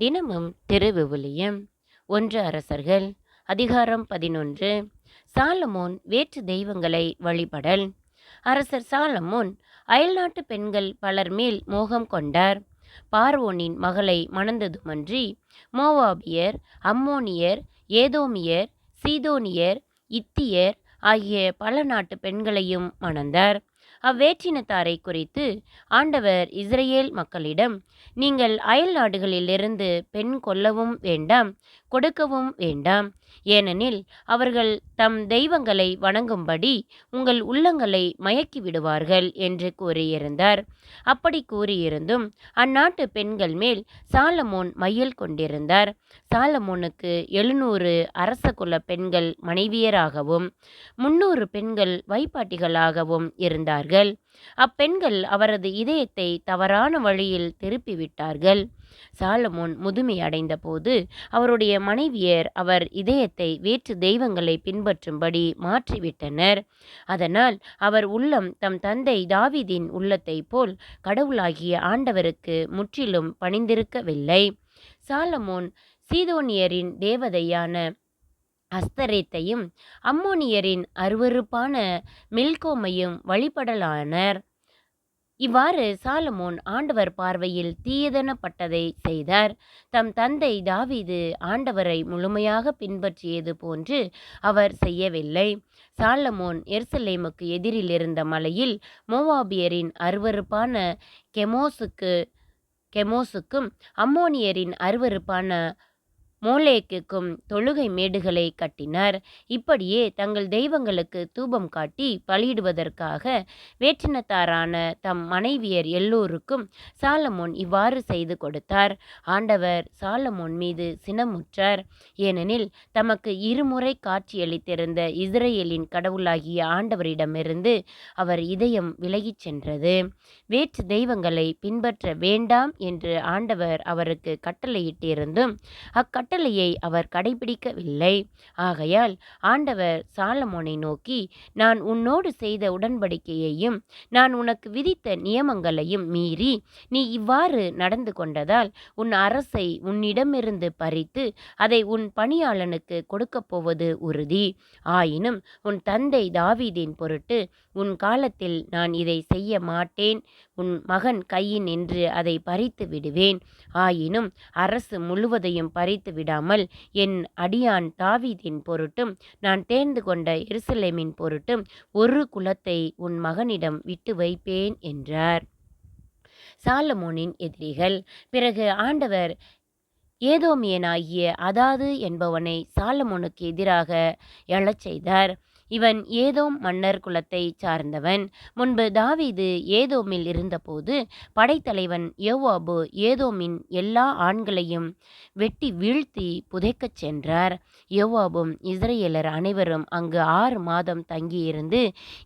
தினமும் திருவிவிலியம் ஒன்று அரசர்கள் அதிகாரம் பதினொன்று. சாலமோன் வேற்று தெய்வங்களை வழிபடல். அரசர் சாலமோன் அயல்நாட்டு பெண்கள் பலர் மேல் மோகம் கொண்டார். பார்வோனின் மகளை மணந்ததுமன்றி மோவாபியர் அம்மோனியர் ஏதோமியர் சீதோனியர் இத்தியர் ஆகிய பல நாட்டு பெண்களையும் மணந்தார். அவ்வேற்றினத்தாரை குறித்து ஆண்டவர் இஸ்ரேல் மக்களிடம் நீங்கள் அயல் நாடுகளிலிருந்து பெண் கொல்லவும் வேண்டாம் கொடுக்கவும் வேண்டாம் ஏனெனில் அவர்கள் தம் தெய்வங்களை வணங்கும்படி உங்கள் உள்ளங்களை மயக்கி விடுவார்கள் என்று கூறியிருந்தார். அப்படி கூறியிருந்தும் அந்நாட்டு பெண்கள் மேல் சாலமோன் மையல் கொண்டிருந்தார். சாலமோனுக்கு எழுநூறு அரச குல பெண்கள் மனைவியராகவும் முன்னூறு பெண்கள் வைப்பாட்டிகளாகவும் இருந்தார்கள். அப்பெண்கள் அவரது இதயத்தை தவறான வழியில் திருப்பிவிட்டார்கள். சாலமோன் முதுமை அடைந்தபோது அவருடைய மனைவியர் அவர் இதயத்தை வேற்று தெய்வங்களை பின்பற்றும்படி மாற்றிவிட்டனர். அதனால் அவர் உள்ளம் தம் தந்தை தாவிதின் உள்ளத்தைப் போல் கடவுளாகிய ஆண்டவருக்கு முற்றிலும் பணிந்திருக்கவில்லை. சாலமோன் சீதோனியரின் தேவதையான அஸ்தரேத்தையும் அம்மோனியரின் அருவருப்பான மில்கோமையும் வழிபடலானர். இவ்வாறு சாலமோன் ஆண்டவர் பார்வையில் தீயதனப்பட்டதை செய்தார். தம் தந்தை தாவீது ஆண்டவரை முழுமையாக பின்பற்றியது போன்று அவர் செய்யவில்லை. சாலமோன் எருசலேமுக்கு எதிரில் இருந்த மலையில் மோவாபியரின் அருவருப்பான கெமோசுக்கு கெமோசுக்கும் அம்மோனியரின் அருவருப்பான மோலேக்குக்கும் தொழுகை மேடுகளை கட்டினர். இப்படியே தங்கள் தெய்வங்களுக்கு தூபம் காட்டி பலியிடுவதற்காக வேற்றினத்தாரான தம் மனைவியர் எல்லோருக்கும் சாலமோன் இவ்வாறு செய்து கொடுத்தார். ஆண்டவர் சாலமோன் மீது சினமுற்றார். ஏனெனில் தமக்கு இருமுறை காட்சியளித்திருந்த இஸ்ரேலின் கடவுளாகிய ஆண்டவரிடமிருந்து அவர் இதயம் விலகிச் சென்றது. வேற்று தெய்வங்களை பின்பற்ற வேண்டாம் என்று ஆண்டவர் அவருக்கு கட்டளையிட்டிருந்தும் அக்கட்ட கட்டளையை அவர் கடைபிடிக்கவில்லை. ஆகையால் ஆண்டவர் சாலமோனை நோக்கி நான் உன்னோடு செய்த உடன்படிக்கையையும் நான் உனக்கு விதித்த நியமங்களையும் மீறி நீ இவ்வாறு நடந்து கொண்டதால் உன் அரசை உன்னிடமிருந்து பறித்து அதை உன் பணியாளனுக்கு கொடுக்கப் போவது உறுதி. ஆயினும் உன் தந்தை தாவீதின் பொருட்டு உன் காலத்தில் நான் இதை செய்ய மாட்டேன். உன் மகன் கையின் என்று அதை பறித்து விடுவேன். ஆயினும் அரசு முழுவதையும் பறித்து விடாமல் என் அடியான் தாவீதின் பொருட்டும் நான் தேர்ந்து கொண்ட எருசலேமின் பொருட்டும் ஒரு குலத்தை உன் மகனிடம் விட்டு வைப்பேன் என்றார். சாலமோனின் எதிரிகள் பிறகு ஆண்டவர் ஏதோமியனாகிய அதாது என்பவனை சாலமோனுக்கு எதிராக எழச் செய்தார். இவன் ஏதோம் மன்னர் குலத்தை சார்ந்தவன். முன்பு தாவீது ஏதோமில் இருந்தபோது படைத்தலைவன் யோவாபு ஏதோமின் எல்லா ஆண்களையும் வெட்டி வீழ்த்தி புதைக்கச் சென்றார். யோவாபும் இஸ்ரேலர் அனைவரும் அங்கு ஆறு மாதம் தங்கியிருந்து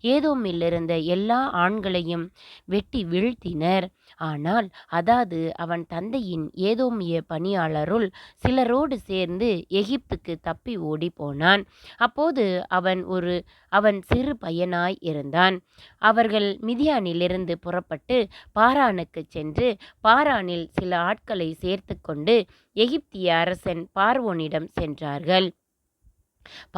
ஏதோமில் இருந்த எல்லா ஆண்களையும் வெட்டி வீழ்த்தினர். ஆனால் அதாவது அவன் தந்தையின் ஏதோமிய பணியாளருள் சிலரோடு சேர்ந்து எகிப்துக்கு தப்பி ஓடி போனான் அப்போது அவன் ஒரு அவன் சிறு பையனாய் இருந்தான். அவர்கள் மிதியானிலிருந்து புறப்பட்டு பாரானுக்கு சென்று பாரானில் சில ஆட்களை சேர்த்து கொண்டு எகிப்திய அரசன் பார்வோனிடம் சென்றார்கள்.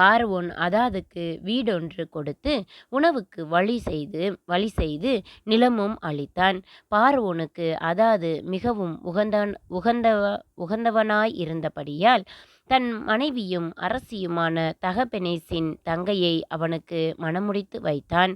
பார்வோன் அதாதுக்கு வீடொன்று கொடுத்து உணவுக்கு வழி செய்து வழி செய்து நிலமும் அளித்தான். பார்வோனுக்கு அதாது மிகவும் உகந்தான் உகந்தவ உகந்தவனாய் இருந்தபடியால் தன் மனைவியும் அரசியுமான தகபெனேசின் தங்கையை அவனுக்கு மணமுடித்து வைத்தான்.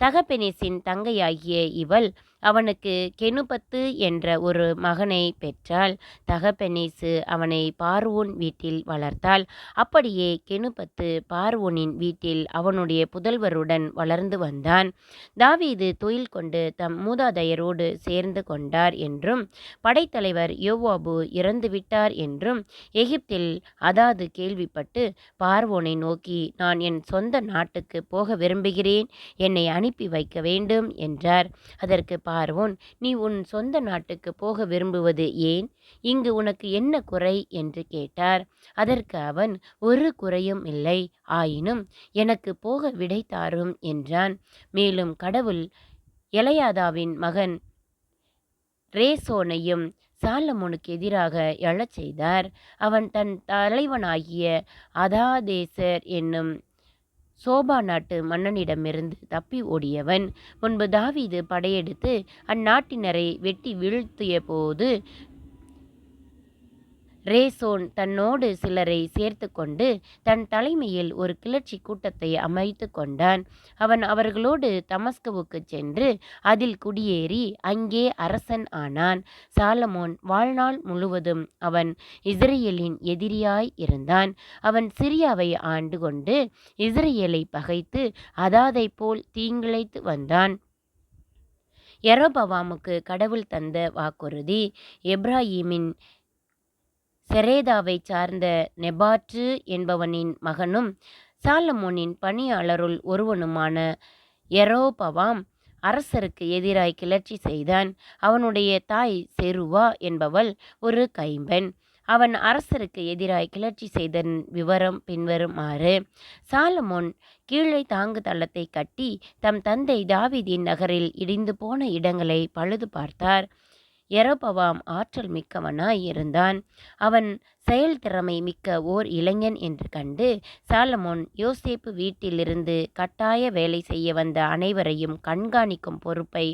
தகபெனேசின் தங்கையாகிய இவள் அவனுக்கு கெனுபத்து என்ற ஒரு மகனை பெற்றாள். தகபெனேசு அவனை பார்வோன் வீட்டில் வளர்த்தாள். அப்படியே கெனுபத்து பார்வோனின் வீட்டில் அவனுடைய புதல்வருடன் வளர்ந்து வந்தான். தாவீது தொழில் கொண்டு தம் மூதாதையரோடு சேர்ந்து கொண்டார் என்றும் படைத்தலைவர் யோவாபு இறந்துவிட்டார் என்றும் எகிப்தில் அதாது கேள்விப்பட்டு பார்வோனை நோக்கி நான் என் சொந்த நாட்டுக்கு போக விரும்புகிறேன். என்னை அனுப்பி வைக்க வேண்டும் என்றார். அதற்கு பார்வோன் நீ உன் சொந்த நாட்டுக்கு போக விரும்புவது ஏன்? இங்கு உனக்கு என்ன குறை? என்று கேட்டார். அதற்கு அவன் ஒரு குறையும் இல்லை. ஆயினும் எனக்கு போக விடை தாரும் என்றான். மேலும் கடவுள் எலையாதாவின் மகன் ரேசோனையும் சாலமோனுக்கு எதிராக எழச் செய்தார். அவன் தன் தலைவனாகிய அதாதேசர் என்னும் சோபா நாட்டு மன்னனிடமிருந்து தப்பி ஓடியவன். முன்பு தாவீது படையெடுத்து அந்நாட்டினரை வெட்டி வீழ்த்திய போது ரேசோன் தன்னோடு சிலரை சேர்த்து கொண்டு தன் தலைமையில் ஒரு கிளர்ச்சி கூட்டத்தை அமைத்து கொண்டான். அவன் அவர்களோடு தமஸ்குவுக்கு சென்று அதில் குடியேறி அங்கே அரசன் ஆனான். சாலமோன் வாழ்நாள் முழுவதும் அவன் இஸ்ரேலின் எதிரியாய் இருந்தான். அவன் சிரியாவை ஆண்டு கொண்டு இஸ்ரேலை பகைத்து அதாதை போல் தீங்கிழைத்து வந்தான். எரோபவாமுக்கு கடவுள் தந்த வாக்குறுதி எப்ராஹீமின் செரேதாவை சார்ந்த நெபாற்று என்பவனின் மகனும் சாலமோனின் பணியாளருள் ஒருவனுமான எரோபவாம் அரசருக்கு எதிராய் கிளர்ச்சி செய்தான். அவனுடைய தாய் செருவா என்பவள் ஒரு கைம்பெண். அவன் அரசருக்கு எதிராய் கிளர்ச்சி செய்தன் விவரம் பின்வருமாறு சாலமோன் கீழே தாங்கு தளத்தை கட்டி தம் தந்தை தாவிதின் நகரில் இடிந்து போன இடங்களை பழுது பார்த்தார். எரோபவாம் ஆற்றல் மிக்கவனாய் இருந்தான். அவன் செயல் திறமை மிக்க ஓர் இளைஞன் என்று கண்டு சாலமோன் யோசேப்பு வீட்டிலிருந்து கட்டாய வேலை செய்ய வந்த அனைவரையும் கண்காணிக்கும் பொறுப்பை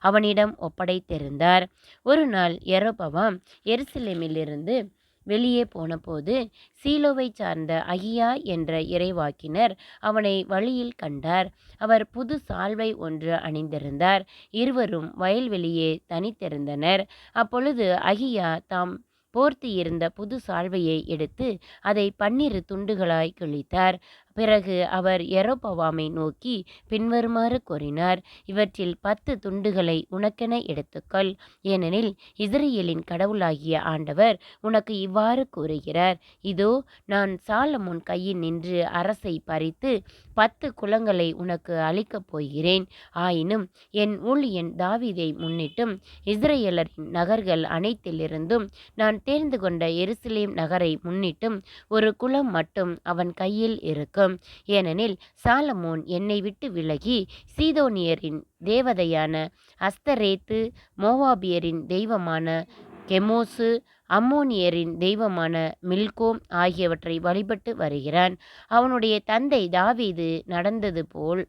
அவனிடம் ஒப்படைத்திருந்தார். ஒரு நாள் எரோபவாம் எருசலேமிலிருந்து வெளியே போனபோது சீலோவை சார்ந்த அகியா என்ற இறைவாக்கினர் அவனை வழியில் கண்டார். அவர் புது சால்வை ஒன்று அணிந்திருந்தார். இருவரும் வயல்வெளியே தனித்திருந்தனர். அப்பொழுது அகியா தாம் போர்த்து இருந்த புது சால்வையை எடுத்து அதை பன்னிரு துண்டுகளாய் கிழித்தார். பிறகு அவர் எரோபவாமை நோக்கி பின்வருமாறு கூறினார் இவற்றில் பத்து துண்டுகளை உனக்கென எடுத்துக்கொள். ஏனெனில் இஸ்ரேலின் கடவுளாகிய ஆண்டவர் உனக்கு இவ்வாறு கூறுகிறார் இதோ நான் சாலமுன் கையில் நின்று அரசை பறித்து பத்து குலங்களை உனக்கு அளிக்கப் போகிறேன். ஆயினும் என் ஊழியன் தாவிதை முன்னிட்டும் இஸ்ரேலரின் நகர்கள் அனைத்திலிருந்தும் நான் தேர்ந்து கொண்ட எருசலேம் நகரை முன்னிட்டும் ஒரு குலம் மட்டும் அவன் கையில் இருக்கும். ஏனெனில் சாலமோன் என்னை விட்டு விலகி சீதோனியரின் தேவதையான அஸ்தரேத்து மோவாபியரின் தெய்வமான கெமோசு அம்மோனியரின் தெய்வமான மில்கோம் ஆகியவற்றை வழிபட்டு வருகிறான். அவனுடைய தந்தை தாவீது நடந்தது போல்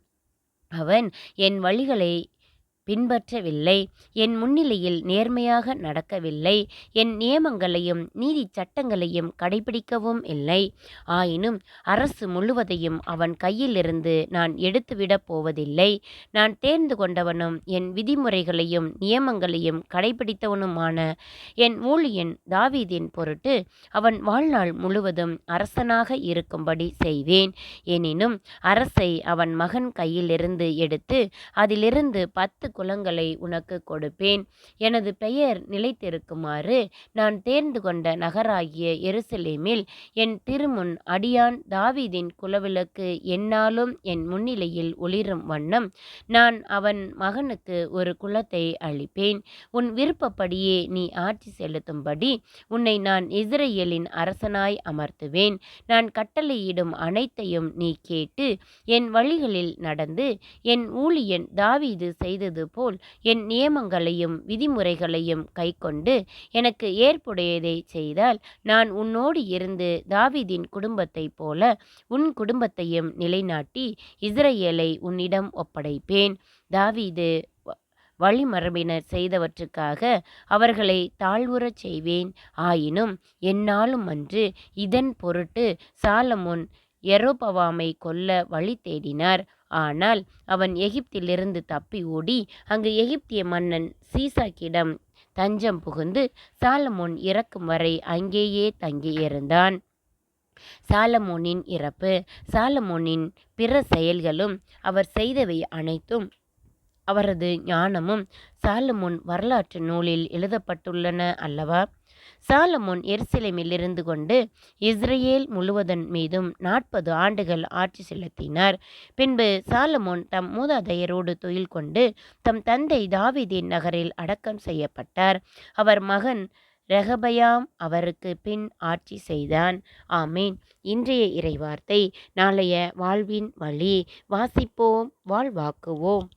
அவன் என் வழிகளை பின்பற்றவில்லை. என் முன்னிலையில் நேர்மையாக நடக்கவில்லை. என் நியமங்களையும் நீதி சட்டங்களையும் கடைபிடிக்கவும் இல்லை. ஆயினும் அரசு முழுவதையும் அவன் கையிலிருந்து நான் எடுத்துவிடப் போவதில்லை. நான் தேர்ந்து கொண்டவனும் என் விதிமுறைகளையும் நியமங்களையும் கடைபிடித்தவனுமான என் ஊழியன் தாவீதின் பொருட்டு அவன் வாழ்நாள் முழுவதும் அரசனாக இருக்கும்படி செய்வேன். எனினும் அரசை அவன் மகன் கையிலிருந்து எடுத்து அதிலிருந்து பத்து குலங்களை உனக்கு கொடுப்பேன். எனது பெயர் நிலைத்திருக்குமாறு நான் தேர்ந்து கொண்ட நகராகிய எருசலேமில் என் திருமுன் அடியான் தாவீதின் குலவிளக்கு என்னாலும் என் முன்னிலையில் ஒளிரும் வண்ணம் நான் அவன் மகனுக்கு ஒரு குலத்தை அளிப்பேன். உன் விருப்பப்படியே நீ ஆட்சி செலுத்தும்படி உன்னை நான் இஸ்ரேலின் அரசனாய் அமர்த்துவேன். நான் கட்டளையிடும் அனைத்தையும் நீ கேட்டு என் வழிகளில் நடந்து என் ஊழியன் தாவீது செய்தது போல் என் நியமங்களையும் விதிமுறைகளையும் கைக்கொண்டு எனக்கு ஏற்புடையதை செய்தால் நான் உன்னோடு இருந்து தாவிதின் குடும்பத்தைப் போல உன் குடும்பத்தையும் நிலைநாட்டி இஸ்ரேலை உன்னிடம் ஒப்படைப்பேன். தாவீது வழிமரபினர் செய்தவற்றுக்காக அவர்களை தாழ்வுறச் செய்வேன். ஆயினும் என்னாலும் அன்று இதன் பொருட்டு சாலமுன் எரோபவாமை கொல்ல வழி தேடினார். ஆனால் அவன் எகிப்திலிருந்து தப்பி ஓடி அங்கு எகிப்திய மன்னன் சீசாக்கிடம் தஞ்சம் புகுந்து சாலமோன் இறக்கும் வரை அங்கேயே தங்கியிருந்தான் சாலமோனின் இறப்பு சாலமோனின் பிற செயல்களும் அவர் செய்தவை அனைத்தும் அவரது ஞானமும் சாலமோன் வரலாற்று நூலில் எழுதப்பட்டுள்ளன அல்லவா? சாலமோன் எருசலேமில் இருந்து கொண்டு இஸ்ரேல் முழுவதன் மீதும் நாற்பது ஆண்டுகள் ஆட்சி செலுத்தினார். பின்பு சாலமோன் தம் மூதாதையரோடு துயில் கொண்டு தம் தந்தை தாவிதின் நகரில் அடக்கம் செய்யப்பட்டார். அவர் மகன் ரெகபயாம் அவருக்கு பின் ஆட்சி செய்தான். ஆமீன். இன்றைய இறைவார்த்தை நாளைய வாழ்வின் வழி. வாசிப்போம் வாழ்வாக்குவோம்.